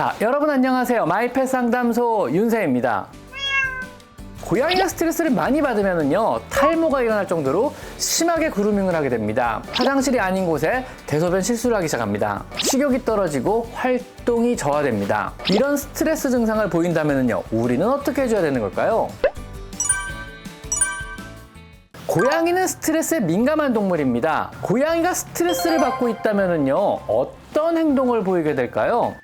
자, 여러분 안녕하세요. 마이펫 상담소 윤세입니다. 고양이가 스트레스를 많이 받으면요 탈모가 일어날 정도로 심하게 그루밍을 하게 됩니다. 화장실이 아닌 곳에 대소변 실수를 하기 시작합니다. 식욕이 떨어지고 활동이 저하됩니다. 이런 스트레스 증상을 보인다면요 우리는 어떻게 해줘야 되는 걸까요? 고양이는 스트레스에 민감한 동물입니다. 고양이가 스트레스를 받고 있다면요 어떤 행동을 보이게 될까요?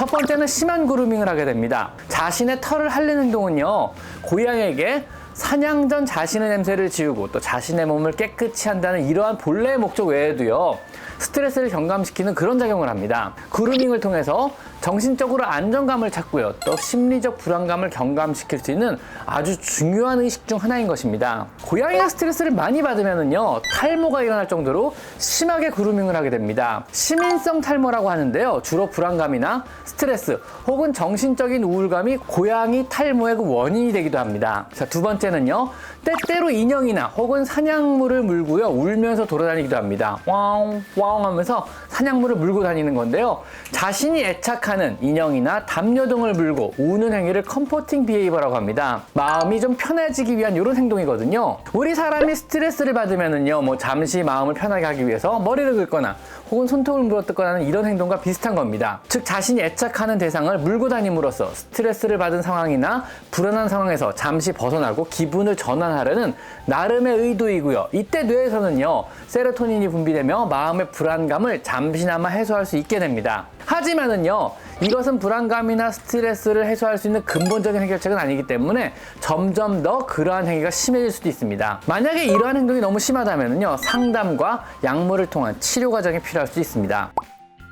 첫 번째는 심한 그루밍을 하게 됩니다. 자신의 털을 핥는 행동은요, 고양이에게 사냥 전 자신의 냄새를 지우고 또 자신의 몸을 깨끗이 한다는 이러한 본래의 목적 외에도요, 스트레스를 경감시키는 그런 작용을 합니다. 그루밍을 통해서 정신적으로 안정감을 찾고요, 또 심리적 불안감을 경감시킬 수 있는 아주 중요한 의식 중 하나인 것입니다. 고양이가 스트레스를 많이 받으면요, 탈모가 일어날 정도로 심하게 그루밍을 하게 됩니다. 시민성 탈모라고 하는데요, 주로 불안감이나 스트레스 혹은 정신적인 우울감이 고양이 탈모의 그 원인이 되기도 합니다. 자, 두 번째는요, 때때로 인형이나 혹은 사냥물을 물고요, 울면서 돌아다니기도 합니다. 와웅, 와웅 하면서 사냥물을 물고 다니는 건데요. 자신이 애착하는 인형이나 담요 등을 물고 우는 행위를 컴포팅 비헤이버라고 합니다. 마음이 좀 편해지기 위한 이런 행동이거든요. 우리 사람이 스트레스를 받으면은요, 뭐 잠시 마음을 편하게 하기 위해서 머리를 긁거나 혹은 손톱을 물어뜯거나 하는 이런 행동과 비슷한 겁니다. 즉, 자신이 애착하는 대상을 물고 다님으로써 스트레스를 받은 상황이나 불안한 상황에서 잠시 벗어나고 기분을 전환하려는 나름의 의도이고요. 이때 뇌에서는요, 세로토닌이 분비되며 마음의 불안감을 잠시 나마 해소할 수 있게 됩니다. 하지만은요, 이것은 불안감이나 스트레스를 해소할 수 있는 근본적인 해결책은 아니기 때문에 점점 더 그러한 행위가 심해질 수도 있습니다. 만약에 이러한 행동이 너무 심하다면요, 상담과 약물을 통한 치료 과정이 필요할 수 있습니다.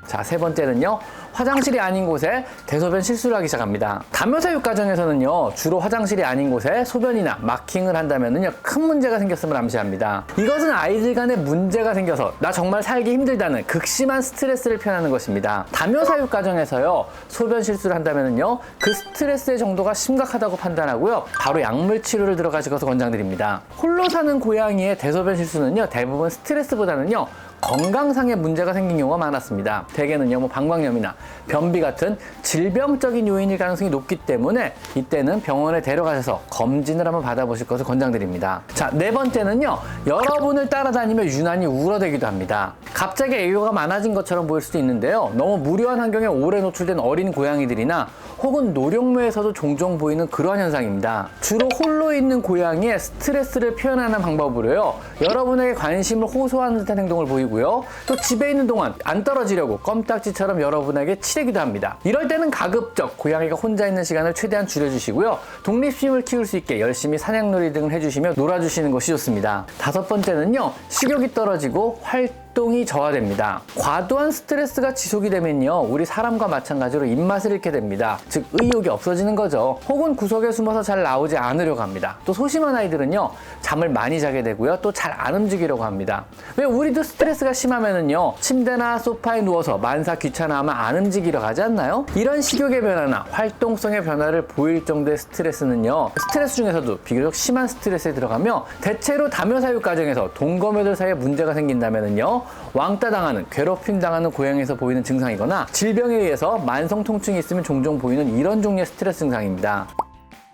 자, 세 번째는요. 화장실이 아닌 곳에 대소변 실수를 하기 시작합니다. 담요사육 과정에서는요. 주로 화장실이 아닌 곳에 소변이나 마킹을 한다면은요. 큰 문제가 생겼음을 암시합니다. 이것은 아이들 간에 문제가 생겨서 나 정말 살기 힘들다는 극심한 스트레스를 표현하는 것입니다. 담요사육 과정에서요. 소변 실수를 한다면은요. 그 스트레스의 정도가 심각하다고 판단하고요. 바로 약물 치료를 들어가시고서 권장드립니다. 홀로 사는 고양이의 대소변 실수는요. 대부분 스트레스보다는요. 건강상의 문제가 생긴 경우가 많았습니다. 대개는요, 뭐 방광염이나 변비 같은 질병적인 요인일 가능성이 높기 때문에 이때는 병원에 데려가셔서 검진을 한번 받아보실 것을 권장드립니다. 자, 네 번째는요, 여러분을 따라다니며 유난히 울어대기도 합니다. 갑자기 애교가 많아진 것처럼 보일 수도 있는데요. 너무 무료한 환경에 오래 노출된 어린 고양이들이나 혹은 노령묘에서도 종종 보이는 그러한 현상입니다. 주로 홀로 있는 고양이의 스트레스를 표현하는 방법으로요. 여러분에게 관심을 호소하는 듯한 행동을 보이고요. 또 집에 있는 동안 안 떨어지려고 껌딱지처럼 여러분에게 치대기도 합니다. 이럴 때는 가급적 고양이가 혼자 있는 시간을 최대한 줄여주시고요. 독립심을 키울 수 있게 열심히 사냥놀이 등을 해주시며 놀아주시는 것이 좋습니다. 다섯 번째는요. 식욕이 떨어지고 활 활동이 저하됩니다. 과도한 스트레스가 지속이 되면요. 우리 사람과 마찬가지로 입맛을 잃게 됩니다. 즉, 의욕이 없어지는 거죠. 혹은 구석에 숨어서 잘 나오지 않으려고 합니다. 또 소심한 아이들은요. 잠을 많이 자게 되고요. 또 잘 안 움직이려고 합니다. 왜 우리도 스트레스가 심하면은요. 침대나 소파에 누워서 만사 귀찮아하면 안 움직이려 하지 않나요? 이런 식욕의 변화나 활동성의 변화를 보일 정도의 스트레스는요. 스트레스 중에서도 비교적 심한 스트레스에 들어가며 대체로 담요 사육 과정에서 동거묘들 사이에 문제가 생긴다면은요. 왕따 당하는 괴롭힘 당하는 고양이에서 보이는 증상이거나 질병에 의해서 만성 통증이 있으면 종종 보이는 이런 종류의 스트레스 증상입니다.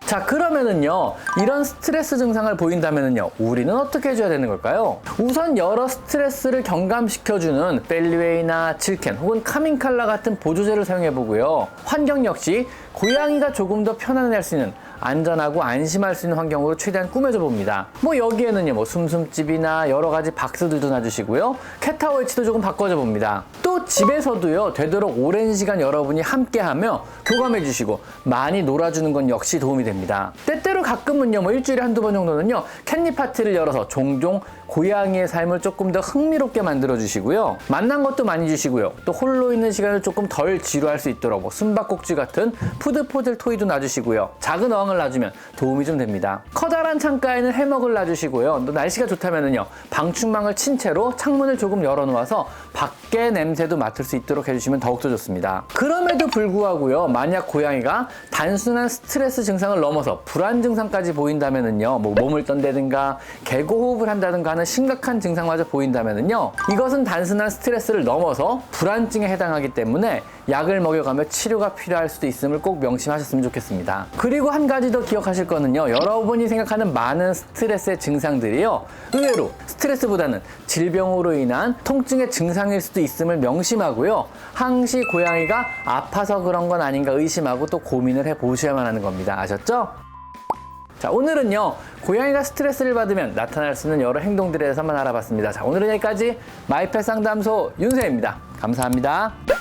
자 그러면은요 이런 스트레스 증상을 보인다면은요 우리는 어떻게 해줘야 되는 걸까요? 우선 여러 스트레스를 경감시켜주는 벨리웨이나 질켄 혹은 카민칼라 같은 보조제를 사용해 보고요 환경 역시 고양이가 조금 더 편안할 수 있는 안전하고 안심할 수 있는 환경으로 최대한 꾸며줘 봅니다. 뭐 여기에는요, 뭐 숨숨집이나 여러 가지 박스들도 놔주시고요, 캣타워 위치도 조금 바꿔줘 봅니다. 또 집에서도요, 되도록 오랜 시간 여러분이 함께하며 교감해 주시고 많이 놀아주는 건 역시 도움이 됩니다. 때때로 가끔은요, 뭐 일주일에 한두 번 정도는요, 캣닙 파티를 열어서 종종 고양이의 삶을 조금 더 흥미롭게 만들어 주시고요. 만난 것도 많이 주시고요. 또 홀로 있는 시간을 조금 덜 지루할 수 있도록 뭐 숨바꼭질 같은 푸드포들 토이도 놔주시고요. 작은 어항 을 놔주면 도움이 좀 됩니다. 커다란 창가에는 해먹을 놔주시고요. 또 날씨가 좋다면은요. 방충망을 친 채로 창문을 조금 열어놓아서 밖에 깨 냄새도 맡을 수 있도록 해주시면 더욱더 좋습니다. 그럼에도 불구하고요, 만약 고양이가 단순한 스트레스 증상을 넘어서 불안 증상까지 보인다면은요, 뭐 몸을 떤다든가 개고호흡을 한다든가 하는 심각한 증상마저 보인다면은요, 이것은 단순한 스트레스를 넘어서 불안증에 해당하기 때문에 약을 먹여가며 치료가 필요할 수도 있음을 꼭 명심하셨으면 좋겠습니다. 그리고 한 가지 더 기억하실 거는요, 여러분이 생각하는 많은 스트레스의 증상들이요, 의외로 스트레스보다는 질병으로 인한 통증의 증상일 수도 있음을 명심하고요, 항시 고양이가 아파서 그런 건 아닌가 의심하고 또 고민을 해 보셔야만 하는 겁니다. 아셨죠? 자, 오늘은요, 고양이가 스트레스를 받으면 나타날 수 있는 여러 행동들에 대해서 한번 알아봤습니다. 자, 오늘은 여기까지 마이펫 상담소 윤세입니다. 감사합니다.